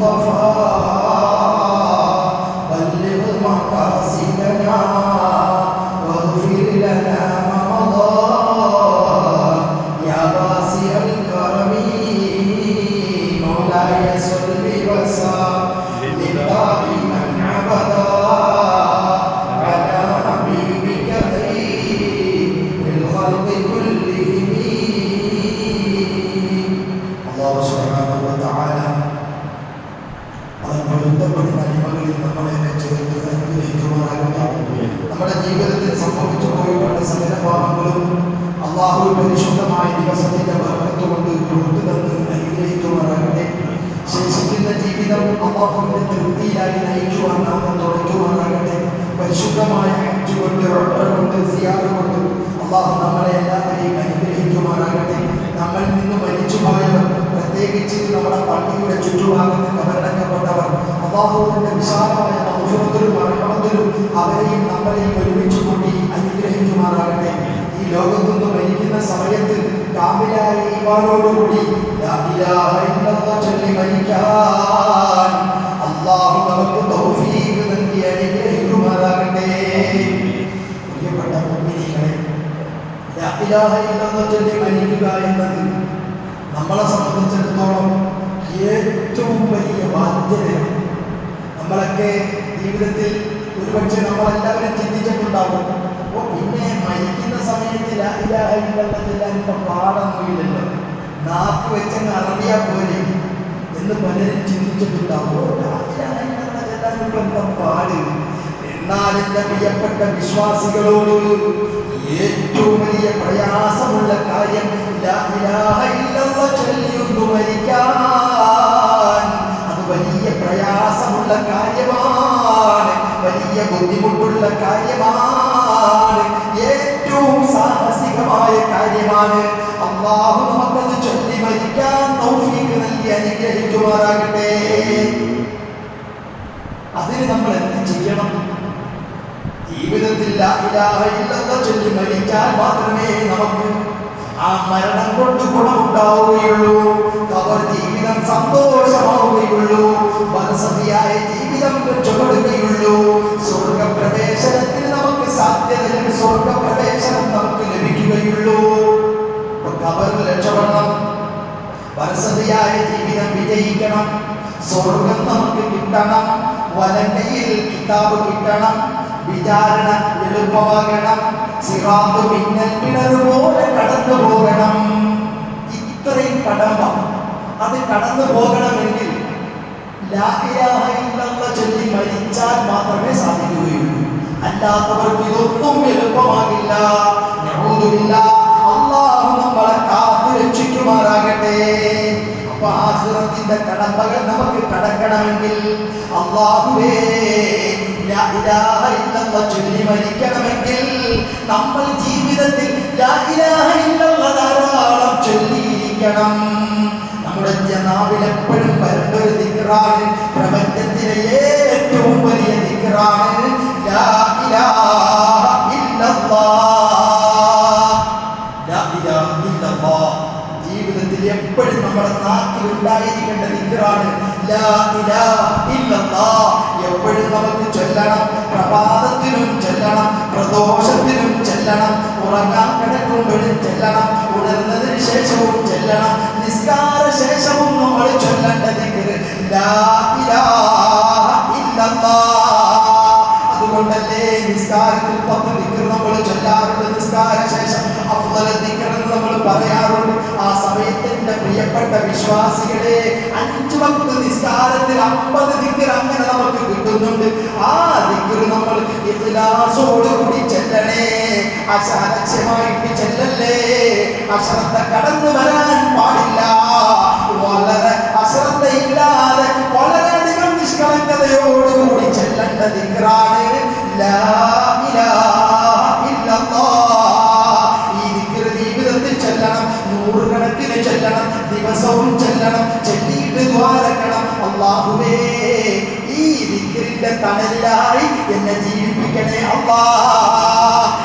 Mustafa അള്ളാഹു പരിശുദ്ധമായ ദിവസത്തിന്റെ വർക്കത്ത് കൊണ്ട് കൊടുത്തു തന്ന് അനുഗ്രഹിക്കുമാറാകട്ടെ ശേഷിക്കുന്ന ജീവിതം അള്ളാഹുവിന്റെ തൃപ്തിയിലായി നയിക്കുവാൻ നാം തുടയ്ക്കുമാറാകട്ടെ പരിശുദ്ധമായ അഞ്ചു കൊണ്ട് ഉംറ കൊണ്ട് സിയാറ് കൊണ്ട് അള്ളാഹു നമ്മളെ എല്ലാവരെയും അനുഗ്രഹിക്കുമാറാകട്ടെ നമ്മൾ നിന്ന് മരിച്ചുപോയവർ പ്രത്യേകിച്ച് നമ്മുടെ പള്ളിയുടെ ചുറ്റുഭാഗത്ത് കബറടക്കപ്പെട്ടവർ അള്ളാഹുവിന്റെ വിശാലമായ മൗഷത്തിലും മരണത്തിലും അവരെയും നമ്മളെയും ഒരുമിച്ച് കൂട്ടി അനുഗ്രഹിക്കുമാറാകട്ടെ ലോകത്തു നിന്ന് മരിക്കുന്ന സമയത്ത് കാമിലായ ഈമാനോടുകൂടി ചൊല്ലി മരിക്കാൻ തൗഫീഖ് നൽകി അനുഗ്രഹിക്കുമാറാകട്ടെ. പ്രിയപ്പെട്ട ഇലാഹ ഇല്ലല്ലാഹ് ചൊല്ലി മരിക്കുക എന്നത് നമ്മളെ സംബന്ധിച്ചിടത്തോളം ഏറ്റവും വലിയ ബാധ്യതയാണ്. നമ്മളൊക്കെ ജീവിതത്തിൽ ഒരുപക്ഷെ നമ്മളെല്ലാവരും ചിന്തിച്ചിട്ടുണ്ടാവും ഓ പിന്നെ മരിക്കുന്ന സമയത്ത് ലാ ഇലാഹ ഇല്ലല്ലാഹ് ചൊല്ലാൻ ഇപ്പം പാടൊന്നുമില്ലല്ലോ നാക്ക് വെച്ചങ്ങ് അറബിയാ പോലെ എന്ന് പലരും ചിന്തിച്ചിട്ടുണ്ടാവോ. പാട്? എന്നാൽ എന്റെ പ്രിയപ്പെട്ട വിശ്വാസികളോട് ഏറ്റവും വലിയ പ്രയാസമുള്ള കാര്യം ചൊല്ലിയൊന്നു മരിക്കാൻ. അത് വലിയ പ്രയാസമുള്ള കാര്യമാണ്. വലിയ ബുദ്ധിമുട്ടുള്ള കാര്യമാണ്. ഏറ്റവും സാഹസികമായ കാര്യമാണ് അള്ളാഹു നമുക്കത് ചൊല്ലി മരിക്കാൻ തൗഫീഖ് നൽകി അനുഗ്രഹിക്കുമാറാകട്ടെ. അതിന് നമ്മൾ എന്ത് ചെയ്യണം? ജീവിതത്തിൽ ചൊല്ലി മരിച്ചാൽ മാത്രമേ നമുക്ക് ആ മരണം കൊണ്ട് ഗുണമുണ്ടാവുകയുള്ളൂ. അവർ ജീവിതം സന്തോഷമാവുകയുള്ളൂ. മനസ്സതിയായ ജീവിതം രക്ഷപ്പെടുകയുള്ളൂ. സ്വർഗപ്രവേശനത്തിന് നമുക്ക് സാധ്യത ലഭി- സ്വർഗപ്രവേശനം നമുക്ക് ലഭിക്കുകയുള്ളൂ. അവർ കബറിൽ രക്ഷപ്പെടണം. മനസ്സതിയായ ജീവിതം വിജയിക്കണം. സ്വർഗം നമുക്ക് കിട്ടണം. വലങ്കയിൽ കിതാബ് കിട്ടണം. വിചാരണ എളുപ്പമാകണം. സിറാത്ത് മിന്നൽ പിണർ പോലെ കടന്നു പോകണം ഇത്രയും കടമ്പ അത് കടന്നു പോകണമെങ്കിൽ ചൊല്ലി മരിച്ചാൽ മാത്രമേ സാധിക്കുകയുള്ളൂ. അല്ലാത്തവർക്ക് ഇതൊന്നും എളുപ്പമാകില്ല. അള്ളാഹു നമ്മളെ കാത്തു രക്ഷിക്കുമാറാകട്ടെ. അപ്പൊ ആഖിറത്തിന്റെ കടമ്പകൾ നമുക്ക് കടക്കണമെങ്കിൽ അള്ളാഹുവേ ചൊല്ലി മരിക്കണമെങ്കിൽ നമ്മൾ ജീവിതത്തിൽ ധാരാളം ചൊല്ലിയിരിക്കണം. നമ്മുടെ നാവിലെപ്പോഴും എപ്പോഴും വരേണ്ട ഒരു ദിക്റാണ്. പ്രപഞ്ചത്തിലെ ഏറ്റവും വലിയ ദിക്റാണ് ലാ ജീവിതത്തിൽ എപ്പോഴും നമ്മുടെ നാട്ടിൽ ഉണ്ടായിരിക്കേണ്ട നിക്കറാണ്. എപ്പോഴും നമുക്ക് ചൊല്ലണം പ്രഭാതത്തിനും ചൊല്ലണം പ്രദോഷത്തിനും ചെല്ലണം ഉറങ്ങാൻ കിടക്കുമ്പോഴും ചെല്ലണം ഉണർന്നതിന് ശേഷവും ചെല്ലണം നിസ്കാര ശേഷവും നമ്മൾ ചൊല്ലേണ്ട ദിക്റ് ലാ ഇലാഹ ഇല്ലല്ലാഹ്. അതുകൊണ്ടല്ലേ നിസ്കാരത്തിൽ പത്ത് ദിക്ർ നമ്മൾ ചൊല്ലാറുണ്ട് നിസ്കാര അഫ്ദല നമ്മൾ പറയാറുണ്ട് ആ സമയത്തിന്റെ പ്രിയപ്പെട്ട വിശ്വാസികളെ അഞ്ചു വക്ത് നിസ്കാരത്തിൽ അമ്പത് ദിക്കർ അങ്ങനെ നമുക്ക് കിട്ടുന്നുണ്ട്. ആ ദിക്ർ നമ്മൾ ചെല്ല ചെല്ലണേ അശാലക്ഷ്യമായിട്ട് ചെല്ലല്ലേ? അശ്രദ്ധ കടന്നു വരാൻ പാടില്ല. വളരെ അശ്രദ്ധയില്ലാതെ വളരെയധികം നിഷ്കളങ്കതയോടുകൂടി ചെല്ലേണ്ട ദിക്കറാണ് ലാ ഇലാഹ ചെല്ലണം ദിവസവും ചെല്ലണം ചെല്ലിയിട്ട് ദ്വാരക്കണം. അള്ളാഹുവേ ഈ ദിക്റിന്റെ തണലിലായി എന്നെ ജീവിപ്പിക്കണേ അള്ളാ.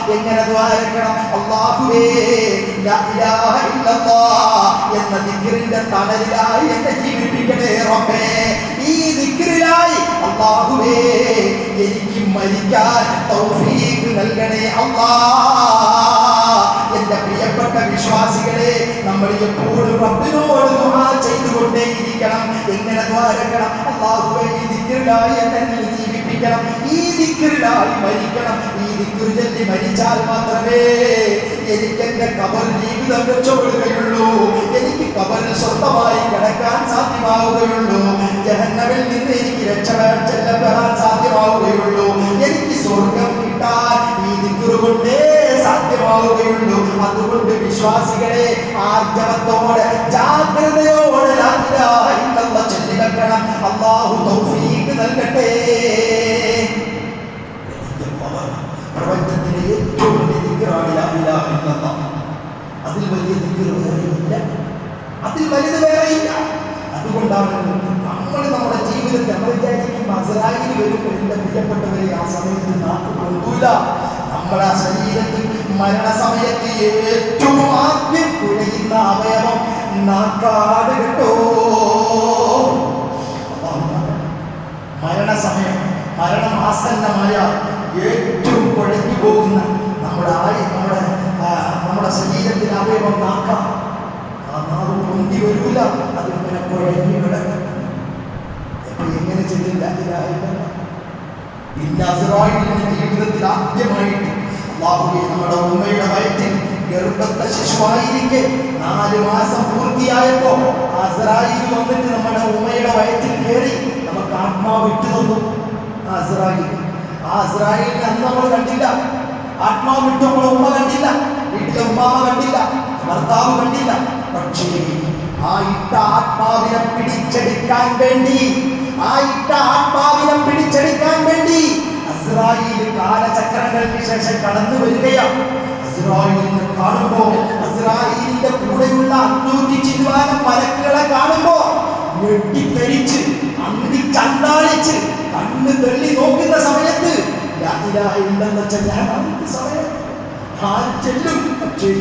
എങ്ങനെ ദ്വാരക്കണം? അള്ളാഹുവേ എന്ന ദിക്റിന്റെ തണലിലായി എന്നെ ജീവിപ്പിക്കണേ റബ്ബേ. ഈ ദിക്റിലായി അള്ളാഹുവേ എനിക്ക് മരിക്കാൻ തൗഫീഖ് നൽകണേ അള്ളാ. എന്റെ പ്രിയപ്പെട്ട വിശ്വാസികളെ നമ്മൾ എപ്പോഴും റബ്ബിനോട് ദുആ ചെയ്തുകൊണ്ടേയിരിക്കണം. എങ്ങനെ ദ്വാരക്കണം അള്ളാഹുവേ ഈ ദിക്റിലായി എന്നെ ജീവിപ്പിക്കണം. ഈ ദിക്റിലായി മരിക്കണം. ഈ ദിക്റ് മരിച്ചാൽ മാത്രമേ എനിക്ക് എന്റെ കബർ ജീവിതം രക്ഷപ്പെടുകയുള്ളൂ എനിക്ക് കബറിൽ സ്വന്തമായി കിടക്കാൻ സാധ്യമാവുകയുള്ളൂ. ജഹന്നവിൽ നിന്ന് എനിക്ക് രക്ഷപ്പെടാൻ സാധ്യമാവുകയുള്ളൂ അതുകൊണ്ട് വിശ്വാസികളെ ആർജവത്തോടെ ജാഗ്രതയോടെ അള്ളാഹു നൽകട്ടെ. പ്രപഞ്ചത്തിലെ ഏറ്റവും വലിയ അതിൽ വലിയ ദിക്കർ വേറെയില്ല. അതിൽ വലുത് വേറെയില്ല. അതുകൊണ്ടാണ് നമ്മൾ നമ്മുടെ ജീവിതത്തിൽ നമ്മൾ വിചാരിക്കും വരുമ്പോൾ പ്രിയപ്പെട്ടവരെ ആ സമയത്ത് കൊണ്ടൂല നമ്മുടെ ആ ശരീരത്തിൽ മരണസമയത്ത് ഏറ്റവും ആദ്യം കുഴയുന്ന അവയവം നാക്കാട് കേട്ടോ. മരണസമയം മരണമാസന്നമായ ഏറ്റവും കുഴഞ്ഞു പോകുന്ന നമ്മുടെ ആയി നമ്മുടെ നമ്മുടെ ശരീരത്തിൽ അവയവം നാക്കാം. ആ നാവ് പൊന്തി കുഴഞ്ഞു കിടക്കും. എങ്ങനെ ചെല്ലില്ല ജീവിതത്തിൽ ആദ്യമായിട്ട് അള്ളാഹുവെ നമ്മുടെ ഉമ്മയുടെ വയറ്റിൽ ഗർഭത്തെ ശിശുവായിരിക്കെ. നാല് മാസം പൂർത്തിയായപ്പോ അസറായിൽ വന്നിട്ട് നമ്മുടെ ഉമ്മയുടെ വയറ്റിൽ കയറി നമുക്ക് ആത്മാവ് വിട്ടു തന്നു. അസറായിൽ ആ അസറായിലിനെ അന്ന് നമ്മൾ കണ്ടില്ല. ആത്മാവ് വിട്ടു നമ്മളെ ഉമ്മ കണ്ടില്ല. വീട്ടിലെ ഉമ്മാവ കണ്ടില്ല. ഭർത്താവ് കണ്ടില്ല. പക്ഷേ ആ ഇട്ട ആത്മാവിനെ പിടിച്ചെടുക്കാൻ വേണ്ടി ആ ഇട്ട ആത്മാവിനെ പിടിച്ചെടുക്കാൻ വേണ്ടി അസ്രായേൽ കാലചക്രങ്ങൾക്ക് ശേഷം കടന്നു വരികയാണ്. അസ്രായേലിനെ കാണുമ്പോ ഇസ്രായേലിന്റെ കൂടെയുള്ള അഞ്ഞൂറ്റി ചില്ലുവാനം മലക്കുകളെ കാണുമ്പോ ഞെട്ടിത്തെരിച്ച് അന്തി ചണ്ടാളിച്ച് കണ്ണ് തെള്ളി നോക്കുന്ന സമയത്ത് ഇല്ലെന്ന് വെച്ചാൽ സമയം. ചെല്ലും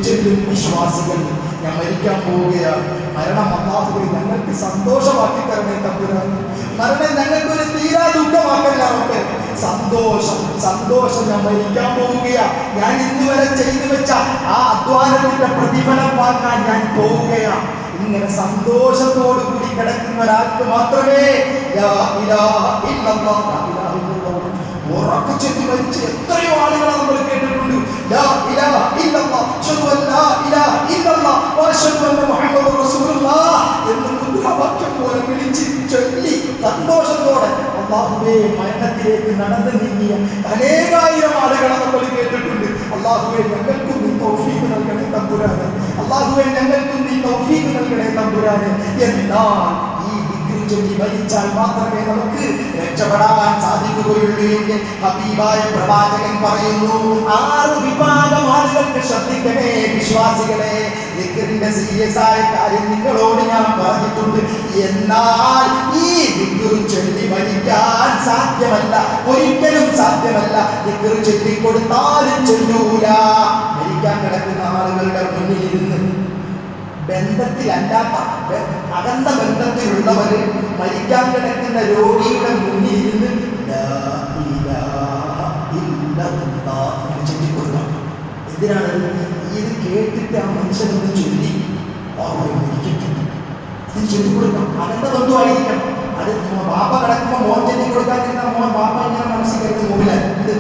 ചെല്ലും വിശ്വാസികൾ. ഞാൻ മരിക്കാൻ പോവുകയാണ്. മരണം അള്ളാഹുവെ ഞങ്ങൾക്ക് സന്തോഷമാക്കി തരണേ തമ്പുരാൻ. മരണം ഞങ്ങൾക്ക് ഒരു തീരാ ദുഃഖമാക്കല്ല അവർക്ക്. സന്തോഷം സന്തോഷം ഞാൻ മരിക്കാൻ പോവുകയാണ് ഞാൻ ഇന്നുവരെ ചെയ്തു വെച്ച ആ അധ്വാനത്തിന്റെ പ്രതിഫലം വാങ്ങാൻ ഞാൻ പോവുകയാണ് ഇങ്ങനെ സന്തോഷത്തോടു കൂടി കിടക്കുന്ന ഒരാൾക്ക് മാത്രമേ എത്രയോ ആളുകളെ നമ്മൾ കേട്ടിട്ടുണ്ട്. എന്ന് പോലെ വിളിച്ച് ചൊല്ലി സന്തോഷത്തോടെ അള്ളാഹുവേ മരണത്തിലേക്ക് നടന്നു നീങ്ങിയ അനേകായിരം ആളുകളെ നമ്മൾ കേട്ടിട്ടുണ്ട്. അള്ളാഹുവേ ഞങ്ങൾക്കും നീ തൗഫീഖ് നൽകണേ തമ്പുരാന്. അള്ളാഹുവേ ഞങ്ങൾക്കും നീ തൗഫീഖ് നൽകണേ തമ്പുരാന്. എന്നാൽ ചൊല്ലി മാത്രമേ നമുക്ക് രക്ഷപ്പെടാൻ സാധിക്കുകയുള്ളൂ എന്ന് ഹബീബായ പ്രവാചകൻ പറയുന്നു. ആറ് വിഭാഗം ആളുകൾക്ക് ശ്രദ്ധിക്കണേ വിശ്വാസികളെ. സീരിയസ് ആയ കാര്യം നിങ്ങളോട് ഞാൻ പറഞ്ഞിട്ടുണ്ട്. എന്നാൽ ഈ ദിക്ർ ചൊല്ലി മരിക്കാൻ സാധ്യമല്ല. ഒരിക്കലും സാധ്യമല്ല. ദിക്കുറി ചൊല്ലി കൊടുത്താലും ചൊല്ലൂല. മരിക്കാൻ കിടക്കുന്ന ആളുകളുടെ മുന്നിൽ മുന്നിലിരുന്ന് ബന്ധത്തിലല്ലാത്ത അകന്ന ബന്ധത്തിലുള്ളവര് മരിക്കാൻ കിടക്കുന്ന രോഗിയുടെ മുന്നിൽ ഇരുന്ന് ചൊല്ലിക്കൊടുക്കണം എന്തിനാണ് ഇത്? കേട്ടിട്ട് ആ മനുഷ്യനൊന്ന് ചൊല്ലി ഓർമ്മ മരിക്കട്ടെ. അത് ചൊല്ലിക്കൊടുക്കണം അകന്ന ബന്ധുവായിരിക്കണം. അത് ബാപ്പ കിടക്കുമ്പോൾ മോൻ ചൊല്ലി കൊടുക്കാതിരുന്ന മോൻ ബാപ്പ ഇങ്ങനെ മനസ്സിൽ കരുതി മുമ്പിലായി ഇത്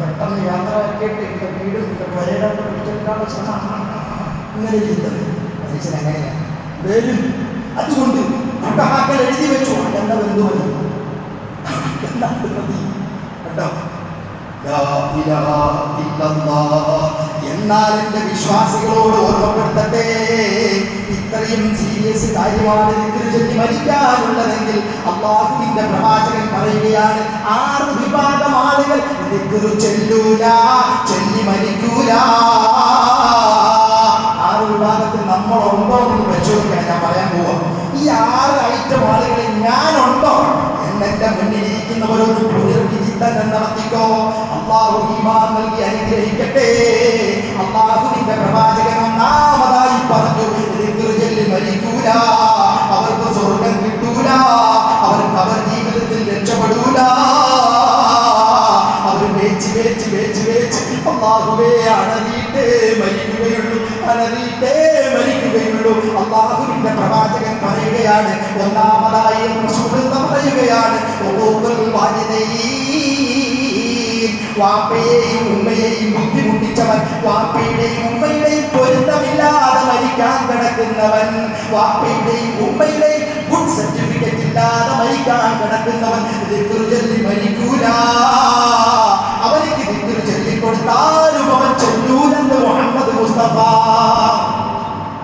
പെട്ടെന്ന് യാത്ര ആക്കിയിട്ട് എന്റെ വീടും ഇങ്ങനെ വരും. അതുകൊണ്ട് ഫുഡഹാക്കൽ എഴുതി വെച്ചു. അതെന്താ ലാ ഇലാഹ എന്നാൽ എന്റെ വിശ്വാസികളോട് ഓർമ്മപ്പെടുത്തട്ടെ. ഇത്രയും സീരിയസ് കാര്യമാണ് ദിക്റ് ചൊല്ലി അള്ളാഹുവിന്റെ പ്രവാചകൻ പറയുകയാണ് ആറ് വിഭാഗം ആളുകൾ ദിക്റ് ചെല്ലൂല ചൊല്ലി മരിക്കൂല. ആറ് വിഭാഗത്തിൽ നമ്മളുണ്ടോ എന്ന് പരിശോധിക്കാൻ ഞാൻ പറയാൻ പോവാം. ഈ ആറ് ഐറ്റം ആളുകളിൽ ഞാനുണ്ടോ? എന്നെ മുന്നിൽ ഇരിക്കുന്നവരൊന്ന് പറയുകയാണ്. വാപ്പയെയും ഉമ്മയെയും ബുദ്ധിമുട്ടിച്ചവൻ വാപ്പയുടെയും ഉമ്മയുടെയും പൊരുത്തമില്ലാതെ മരിക്കാൻ കിടക്കുന്നവൻ വാപ്പയുടെയും ഉമ്മയുടെയും ഗുഡ് സർട്ടിഫിക്കറ്റ് ഇല്ലാതെ മരിക്കാൻ കിടക്കുന്നവൻ ചൊല്ലി മരിക്കൂല അവനിക്ക് ദിക്റ് ചൊല്ലിക്കൊടുത്താലും അവൻ ചൊല്ലൂലെന്ന് മുഹമ്മദ് മുസ്തഫ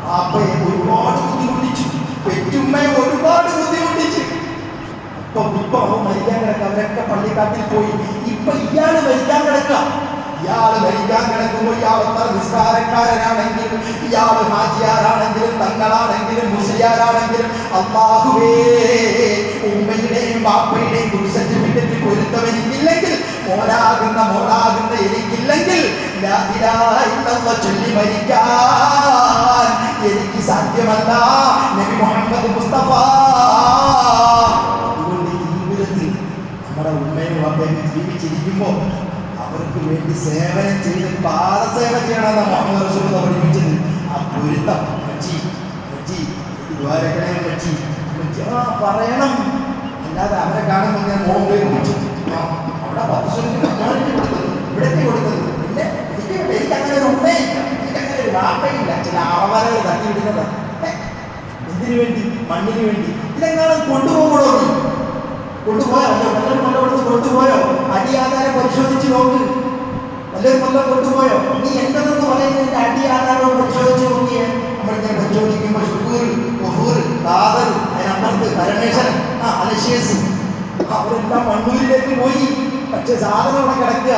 വാപ്പയെ ഒരുപാട് ബുദ്ധിമുട്ടിച്ചു പെറ്റുമ്മയെ ഒരുപാട് ബുദ്ധിമുട്ടിച്ചു ഇപ്പൊ ഇപ്പൊ അവൻ മരിക്കാൻ കിടക്കുക അവരൊക്കെ പള്ളിക്കാട്ടിൽ പോയി. ഇപ്പൊ ഇയാൾ മരിക്കാൻ കിടക്കാം. ഇയാൾ മരിക്കാൻ കിടക്കുമ്പോൾ ഇയാൾ എത്ര നിസ്കാരക്കാരനാണെങ്കിലും ഇയാൾ ഹാജിയാരാണെങ്കിലും തങ്ങളാണെങ്കിലും മുസ്ലിയാരാണെങ്കിലും അള്ളാഹുവേ ഉമ്മയുടെയും ബാപ്പയുടെയും സർട്ടിഫിക്കറ്റ് പൊരുത്തവനിക്കില്ലെങ്കിൽ മോനാകുന്ന മോളാകുന്ന എനിക്കില്ലെങ്കിൽ ചൊല്ലി മരിക്കാൻ എനിക്ക് സാധ്യമല്ല. നബി മുഹമ്മദ് മുസ്തഫ അപ്പയും ജീവിച്ചിരിക്കുമ്പോൾ അവർക്ക് വേണ്ടി സേവനം ചെയ്ത് പാദസേവ ചെയ്യണമെന്ന് മുഹമ്മദ് റസൂൽ പഠിപ്പിച്ചത്. ആ പൊരുത്തം മച്ചി മച്ചി ദ്വാരക്കണേ മച്ചി മച്ചി ആ പറയണം. അല്ലാതെ അവരെ കാണുമ്പോൾ ഞാൻ മോഹൻ ആ, അവിടെ പത്ത് സെന്റ് കല്യാണിക്ക് കൊടുത്തത്. പിന്നെ എനിക്ക് എനിക്ക് അങ്ങനെ ഒരു ഉമ്മയില്ല എനിക്ക് അങ്ങനെ ഒരു വാപ്പയില്ല ചില എന്തിനു വേണ്ടി? മണ്ണിന് വേണ്ടി. ഇതെങ്ങാനും കൊണ്ടുപോകണോ കൊണ്ടുപോയോ? അല്ല വല്ലവരും കൊടുത്ത് കൊണ്ടുപോയോ? അടിയാധാരം പരിശോധിച്ച് നോക്ക്. വല്ലവരും വല്ലതും കൊണ്ടുപോയോ? നീ എന്തെന്ന് പറയുന്നതിന്റെ അടിയാധാരം പരിശോധിച്ച് നോക്കിയേ. നമ്മളിങ്ങനെ പരിശോധിക്കുമ്പോൾ ഷുക്കൂർ ഗഫൂർ ഖാദർ അതിനപ്പുറത്ത് പരമേശ്വരൻ ആ അലശേസ് അവരെല്ലാം മണ്ണൂരിലേക്ക് പോയി. പക്ഷെ സാധനം അവിടെ കിടക്കുക.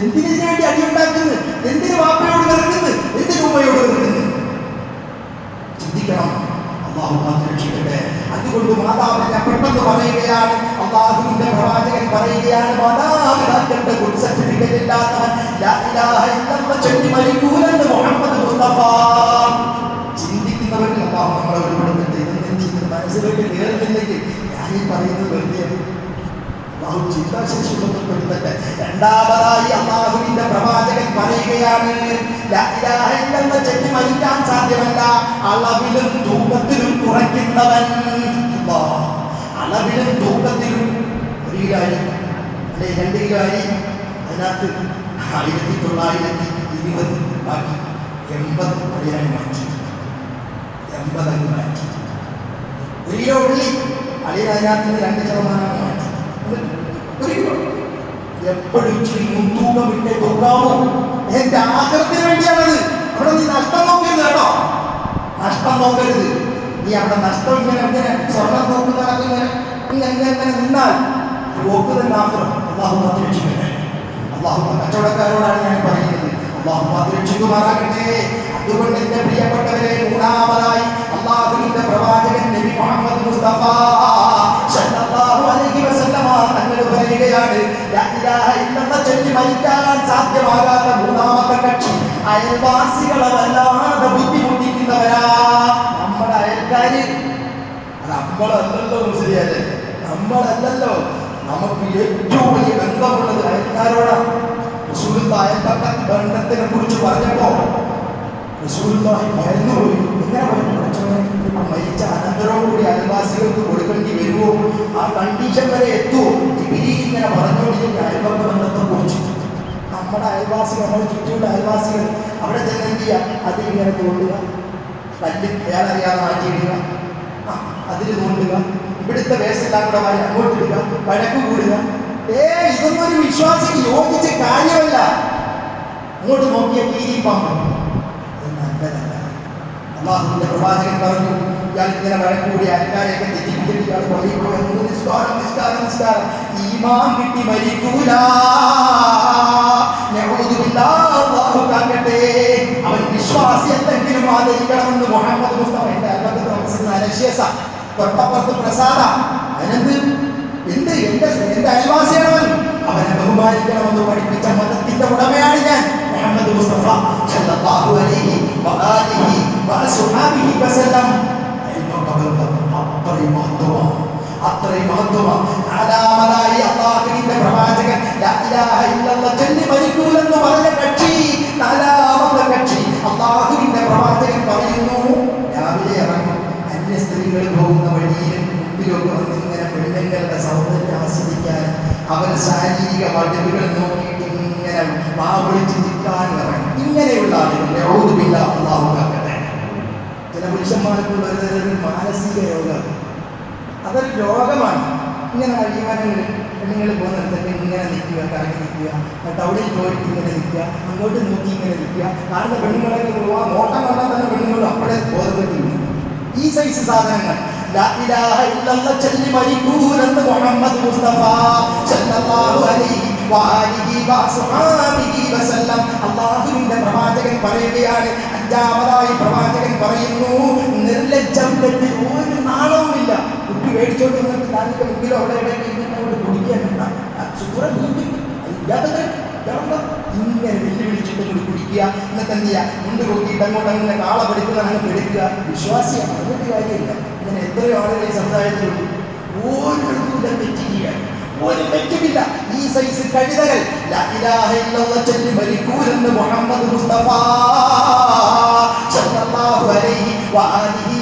എന്തിനു വേണ്ടി അടിയുണ്ടാക്കുന്നത് എന്തിനു വാപ്പയോട് വെറുക്കുന്നത്? എന്തിനു ഉമ്മയോട് വെറുക്കുന്നത്? ചിന്തിക്കണം. അള്ളാഹു കാത്ത് രക്ഷിക്കട്ടെ. അതുകൊണ്ട് മാതാവിനെ പെട്ടെന്ന് പറയുകയാണ് അള്ളാഹുവിന്റെ പ്രവാചകൻ പറയുകയാണ് മാതാപിതാക്കളുടെ ഗുഡ് സർട്ടിഫിക്കറ്റ് ഇല്ലാത്തവൻ ചൊല്ലി മരിക്കൂലെന്ന് മുഹമ്മദ് മുസ്തഫ. ചിന്തിക്കുന്നവരിൽ അള്ളാഹു നമ്മളെ ഉൾപ്പെടുത്തട്ടെ ഇതൊന്നും ചിന്ത മനസ്സിലേക്ക് കയറുന്നില്ലെങ്കിൽ ഞാൻ ഈ പറയുന്നത് വെറുതെ അള്ളാഹു ചിന്താശേഷി ഉൾപ്പെടുത്തട്ടെ രണ്ടാമതായി അള്ളാഹുവിന്റെ പ്രവാചകൻ പറയുകയാണ് എന്ന ചൊല്ലി മരിക്കാൻ സാധ്യമല്ല. അളവിലും തൂക്കത്തിലും കുറയ്ക്കുന്നവൻ. അളവിലും തൂക്കത്തിലും ഒരു കിലോയി അല്ലെ? രണ്ട് കിലോയി അതിനകത്ത് ആയിരത്തി തൊള്ളായിരത്തി ഇരുപത് ബാക്കി എൺപത് അടിയാൻ മാറ്റി. എൺപത് മാറ്റി. ഒരു കിലോ ഉള്ളി അളിയിൽ അതിനകത്ത് രണ്ട് ശതമാനം മാറ്റി ഒരു കിലോ എപ്പോഴും ഇച്ചിരി മുൻതൂക്കം വിട്ടേ കൊടുക്കാമോ എന്റെ ആഗ്രഹത്തിന് വേണ്ടിയാണത്. അവിടെ നീ നഷ്ടം നോക്കരുത് കേട്ടോ. നഷ്ടം നോക്കരുത്. നീ അവിടെ നഷ്ടം ഇങ്ങനെ ഇങ്ങനെ സ്വർണം നോക്കി ഇങ്ങനെ. ഇങ്ങനെ ഇങ്ങനെ ഇങ്ങനെ നിന്നാൽ നോക്കുന്ന മാത്രം അള്ളാഹു മാറ്റിരക്ഷിക്കട്ടെ അള്ളാഹു കച്ചവടക്കാരോടാണ് ഞാൻ പറയുന്നത്. അള്ളാഹു മാറ്റിരക്ഷിക്കുമാറാകട്ടെ അതുകൊണ്ട് എന്റെ പ്രിയപ്പെട്ടവരെ മൂന്നാമതായി അള്ളാഹുവിന്റെ പ്രവാചകൻ നബി മുഹമ്മദ് മുസ്തഫ. മരിക്കാൻ സാധ്യമാകാത്ത മൂന്നാമത്തെ കക്ഷി. അയൽവാസികളെ വല്ലാതെ ബുദ്ധിമുട്ടിക്കുന്നവരാ. നമ്മുടെ അയൽക്കാര്. നമ്മളല്ലല്ലോ മുസ്ലിയാരെ. നമ്മളല്ലല്ലോ നമുക്ക് ഏറ്റവും വലിയ ബന്ധമുള്ളത് അയൽക്കാരോടാണ് അയൽപ്പക്ക ബന്ധത്തിനെ കുറിച്ച് പറഞ്ഞപ്പോ ഭയന്നുപോയി. എങ്ങനെ പറഞ്ഞു മരിച്ച അനന്തരവും കൂടി അയൽവാസികൾക്ക് കൊടുക്കേണ്ടി വരുമോ ആ കണ്ടീഷൻ വരെ എത്തുമോ ഇവരി ഇങ്ങനെ പറഞ്ഞുകൊണ്ടിരിക്കുന്ന അയൽപക്ക ബന്ധത്തെ കുറിച്ച്. നമ്മുടെ അയൽവാസികൾ നമ്മുടെ ചുറ്റുമുള്ള അയൽവാസികൾ അവിടെ ചെന്ന് എന്ത് ചെയ്യുക അത് ഇങ്ങനെ തോണ്ടുക. കല്ല് അയാളറിയാതെ മാറ്റിയിടുക. അതിൽ തോണ്ടുക. ഇവിടുത്തെ വേസ്റ്റെല്ലാം കൂടെ വാരി അങ്ങോട്ട് ഇടുക വഴക്ക് കൂടുക. ഏ ഇതൊന്നും ഒരു വിശ്വാസം യോജിച്ച കാര്യമല്ല. അങ്ങോട്ട് നോക്കിയ നല്ലതല്ല അള്ളാഹുവിന്റെ പ്രവാചകൻ പറഞ്ഞു ഞാൻ ഇങ്ങനെ വഴക്കൂടി ആൾക്കാരെയൊക്കെ തെറ്റിപ്പിച്ചിട്ടാണ് പറയുമ്പോൾ നിസ്കാരം നിസ്കാരം നിസ്കാരം. ഈമാൻ കിട്ടി മരിക്കൂല. അവൻ മുഹമ്മദ് പ്രസാദ. ബഹുമാനിക്കണമെന്ന് പഠിപ്പിച്ച മതത്തിന്റെ ഉടമയാണ് ഞാൻ. മുഹമ്മദ് മുസ്തഫ സല്ലല്ലാഹു അലൈഹി വആലിഹി വഅസ്ഹാബിഹി വസല്ലം അയൽപക്കബന്ധം അത്രയും മഹത്വമാണ് അത്രയും മഹത്വമാണ് നാലാമതായി അള്ളാഹുവിന്റെ പ്രവാചകൻ ലാ ഇലാഹ ഇല്ലല്ലാഹ് ചൊല്ലി മരിക്കൂലെന്ന് പറഞ്ഞ കക്ഷി നാലാമത്തെ കക്ഷി അള്ളാഹുവിന്റെ പ്രവാചകൻ പറയുന്നു രാവിലെ ഇറങ്ങും അന്യ സ്ത്രീകൾ പോകുന്ന വഴിയിലും മുമ്പിലൊക്കെ വന്ന് ഇങ്ങനെ പെണ്ണുങ്ങളുടെ സൗന്ദര്യം ആസ്വദിക്കാൻ അവർ ശാരീരിക വടവുകൾ നോക്കിയിട്ട് ഇങ്ങനെ വാ വിളിച്ച് നിൽക്കാൻ ഇറങ്ങും ഇങ്ങനെയുള്ള ആളുകൾ ഔദുബില്ല അള്ളാഹു കാക്കട്ടെ ചില പുരുഷന്മാർക്കുള്ള ഒരു മാനസിക രോഗം. അതൊരു രോഗമാണ്. ഇങ്ങനെ വഴിമാനങ്ങൾ പെണ്ണുങ്ങൾ പോകുന്നിടത്തൊക്കെ ഇങ്ങനെ നിൽക്കുക കറങ്ങി നിൽക്കുക ടൗണിൽ പോയിട്ട് ഇങ്ങനെ നിൽക്കുക അങ്ങോട്ട് നോക്കി ഇങ്ങനെ നിൽക്കുക. കാണുന്ന പെണ്ണുങ്ങളൊക്കെ പോവാ നോട്ടം കണ്ടാൽ തന്നെ പെണ്ണുങ്ങൾ അപ്പോഴേ ബോധപ്പെട്ടില്ല ഈ സൈസ് സാധനങ്ങൾ. ചൊല്ലി മരിക്കൂലെന്ന് മുഹമ്മദ് മുസ്തഫ സല്ലല്ലാഹു അലൈഹി അല്ലാഹുവിന്റെ പ്രവാചകൻ പറയുകയാണ് അഞ്ചാമതായി പ്രവാചകൻ പറയുന്നു നിർലജ്ജം തെറ്റ് ഒരു നാളവുമില്ല കുട്ടി മേടിച്ചോണ്ട് താനിന്റെ മുക്കിലോ അവിടെ കൊണ്ട് കുടിക്കാൻ ഇങ്ങനെ വെല്ലുവിളിച്ചിട്ട് കൂടി കുടിക്കുക. മുണ്ട് കൊക്കിയിട്ട് അങ്ങോട്ട് അങ്ങനെ നാളെ പഠിക്കുന്നതാണ് എടുക്കുക. വിശ്വാസിയാണ്. അതിന്റെ കാര്യമില്ല. ഇങ്ങനെ എത്രയോ ആളുകൾ സമുദായത്തിലുണ്ട്. ഓരോരുത്തരും തെറ്റിക്കുക ഒരു തെറ്റുമില്ല. ഈ സൈസ് ഇല്ലല്ലാഹ് ചൊല്ലി മരിക്കൂലെന്ന് മുഹമ്മദ് മുസ്തഫ സല്ലല്ലാഹു അലൈഹി വആലിഹി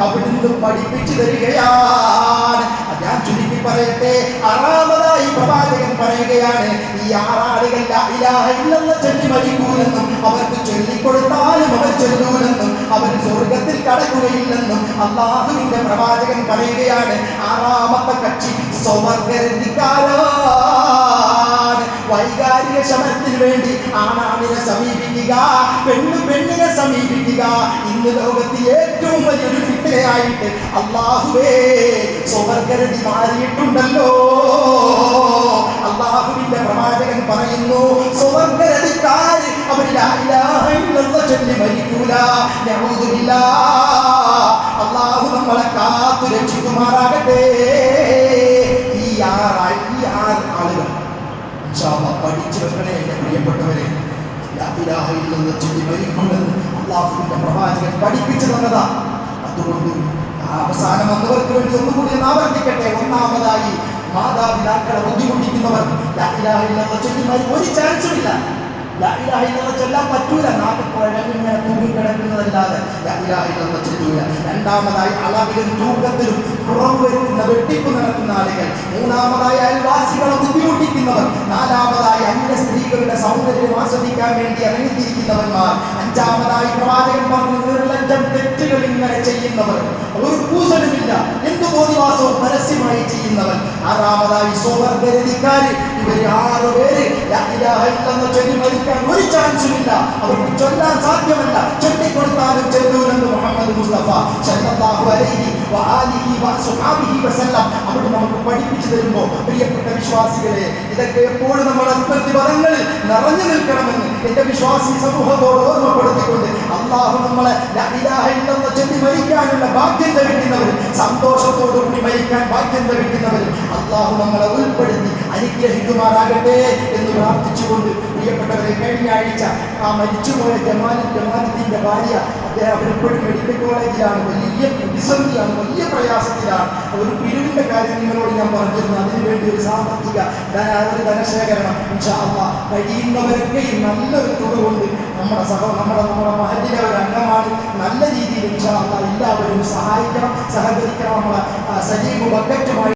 അവിടുന്ന് പഠിപ്പിച്ചു തരികയാണ്. ഞാൻ ചുരുക്കി പറയട്ടെ ആറാമതായി പ്രവാചകൻ പറയുകയാണ് ഈ ആറാളുകൾ ചൊല്ലി മരിക്കൂലെന്നും അവർക്ക് ചൊല്ലിക്കൊടുത്താലും അവർ ചൊല്ലൂലെന്നും അവർ സ്വർഗത്തിൽ കടക്കുകയില്ലെന്നും അള്ളാഹുവിന്റെ പ്രവാചകൻ പറയുകയാണ് ആറാമത്തെ കക്ഷി സ്വവർഗരതിക്കാരാണ് വൈകാരിക ശമനത്തിന് വേണ്ടി ആണാണിനെ സമീപിക്കുക പെണ്ണ് പെണ്ണിനെ സമീപിക്കുക. ഇന്ന് ലോകത്ത് ഏറ്റവും വലിയൊരു ഫിത്തനയായിട്ട് അള്ളാഹുവേ സ്വവർഗരതി മാറിയിട്ടുണ്ടല്ലോ. അള്ളാഹുവിന്റെ പ്രവാചകൻ പറയുന്നു സ്വവർഗരതിക്കാര് അവരില്ല ചൊല്ലി മരിക്കൂല. നഊദുബില്ലാ അള്ളാഹു നമ്മളെ കാത്തു രക്ഷിക്കുമാറാകട്ടെ. ഇൻഷാ അല്ലാഹ് പഠിച്ചു പ്രിയപ്പെട്ടവരെ. പഠിപ്പിച്ചു തന്നതാ അതുകൊണ്ട് അവസാനം വന്നവർക്ക് വേണ്ടി ഒന്നുകൂടി ഒന്ന് ആവർത്തിക്കട്ടെ. ഒന്നാമതായി മാതാപിതാക്കളെ ബുദ്ധിമുട്ടിക്കുന്നവർ ഒരു ചാൻസും ഇല്ല. രണ്ടാമതായി അളവിലും തൂക്കത്തിലും വെട്ടിപ്പ് നടത്തുന്ന ആളുകൾ. മൂന്നാമതായി അയൽവാസികളെ ബുദ്ധിമുട്ടിക്കുന്നവർ നാലാമതായി അന്യ സ്ത്രീകളുടെ സൗന്ദര്യം ആസ്വദിക്കാൻ വേണ്ടി ഇറങ്ങിത്തിരിക്കുന്നവന്മാർ അഞ്ചാമതായി പ്രവാചകൻ പറഞ്ഞു നിർലജ്ജം തെറ്റുകൾ ഇങ്ങനെ ചെയ്യുന്നവർ. ഒരു കൂസലുമില്ല എന്തു ബോധിവാസവും പരസ്യമായി ചെയ്യുന്നവർ ആറാമതായി സ്വവർഗരതിക്കാര് ഇവർ ആറ് പേര് ഇല്ലല്ലാഹ് ചൊല്ലി മരിക്കാൻ ഒരു ചാൻസും ഇല്ല അവർക്ക് ചൊല്ലാൻ സാധ്യമല്ല. ചൊല്ലിക്കൊടുത്താലും ചെല്ലൂരെന്ന് മുഹമ്മദ് മുസ്തഫ സല്ലല്ലാഹു അലൈഹി വസല്ലം അവിടെ നമുക്ക് പഠിപ്പിച്ചു തരുമ്പോൾ പ്രിയപ്പെട്ട വിശ്വാസികളെ ഇതൊക്കെ എപ്പോഴും നമ്മുടെ പ്രതിപദങ്ങളിൽ നിറഞ്ഞു നിൽക്കണമെന്ന് എന്റെ വിശ്വാസി സമൂഹത്തോട് ഓർമ്മപ്പെടുത്തിക്കൊണ്ട് അള്ളാഹു നമ്മളെ ചൊല്ലി മരിക്കാനുള്ള ഭാഗ്യം ലഭിക്കുന്നവർ സന്തോഷത്തോടുകൂടി മരിക്കാൻ ഭാഗ്യം ലഭിക്കുന്നവർ അള്ളാഹു നമ്മളെ ഉൾപ്പെടുത്തി അനുഗ്രഹിക്കുമാറാകട്ടെ എന്ന് പ്രാർത്ഥിച്ചുകൊണ്ട് പ്രിയപ്പെട്ടവരെ കഴിഞ്ഞ ആഴ്ച ആ മരിച്ചുപോയ ജമാനത്തിന്റെ ഭാര്യ അദ്ദേഹം അവരെപ്പോഴും മെഡിക്കൽ കോളേജിലാണ് വലിയ പ്രതിസന്ധിയാണ് വലിയ പ്രയാസത്തിലാണ്. ഒരു പിരിവിന്റെ കാര്യം നിങ്ങളോട് ഞാൻ പറഞ്ഞിരുന്നു. അതിനുവേണ്ടി ഒരു സാമ്പത്തിക ഒരു ധനശേഖരണം ഇൻഷാ അള്ളാ. കഴിയുന്നവരൊക്കെ ഈ നല്ലൊരു തുക കൊണ്ട് നമ്മുടെ സഹ നമ്മുടെ നമ്മുടെ മഹലിലെ ഒരു അംഗമാണ്. നല്ല രീതിയിൽ എല്ലാവരും സഹായിക്കണം സഹകരിക്കണം. നമ്മളെ സജീവ് ബക്കറ്റുമായി